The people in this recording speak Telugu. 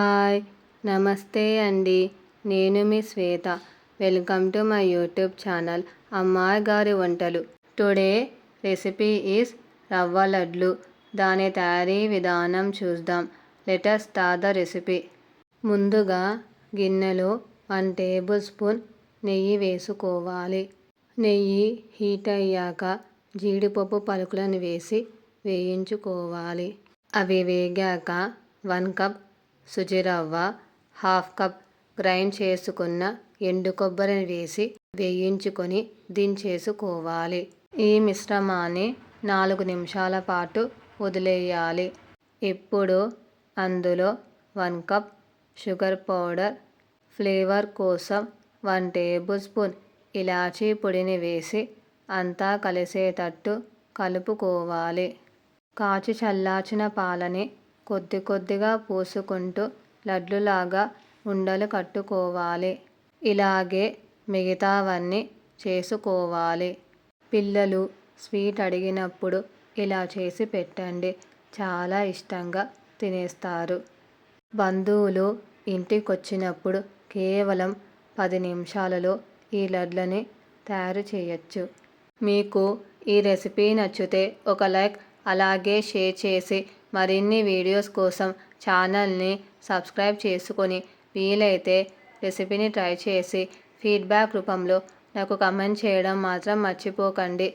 హాయ్ నమస్తే అండి. నేను మీ Shweta. Welcome to my YouTube channel అమ్మాయి గారి వంటలు. టుడే రెసిపీ ఈస్ రవ్వ లడ్లు. దాని తయారీ విధానం చూద్దాం. లెటస్ తాద ద రెసిపీ. ముందుగా గిన్నెలో వన్ టేబుల్ స్పూన్ నెయ్యి వేసుకోవాలి. నెయ్యి హీట్ అయ్యాక జీడిపప్పు పలుకులను వేసి వేయించుకోవాలి. అవి వేగాక వన్ కప్ సుజిరవ్వ హాఫ్ కప్ గ్రైండ్ చేసుకున్న ఎండు కొబ్బరిని వేసి వేయించుకొని దించేసుకోవాలి. ఈ మిశ్రమాన్ని నాలుగు నిమిషాల పాటు వదిలేయాలి. ఇప్పుడు అందులో one cup sugar powder flavour కోసం వన్ టేబుల్ స్పూన్ ఇలాచీ పొడిని వేసి అంతా కలిసేటట్టు కలుపుకోవాలి. కాచి చల్లార్చిన పాలని కొద్ది కొద్దిగా పోసుకుంటూ లడ్లులాగా ఉండలు కట్టుకోవాలి. ఇలాగే మిగతావన్నీ చేసుకోవాలి. పిల్లలు స్వీట్ అడిగినప్పుడు ఇలా చేసి పెట్టండి. చాలా ఇష్టంగా తినేస్తారు. బంధువులు ఇంటికొచ్చినప్పుడు కేవలం పది నిమిషాలలో ఈ లడ్లని తయారు చేయొచ్చు. మీకు ఈ రెసిపీ నచ్చితే ఒక లైక్ అలాగే షేర్ చేసి మరిన్ని వీడియోస్ కోసం ఛానల్ని సబ్స్క్రైబ్ చేసుకొని వీలైతే రెసిపీని ట్రై చేసి ఫీడ్బ్యాక్ రూపంలో నాకు కమెంట్ చేయడం మాత్రం మర్చిపోకండి.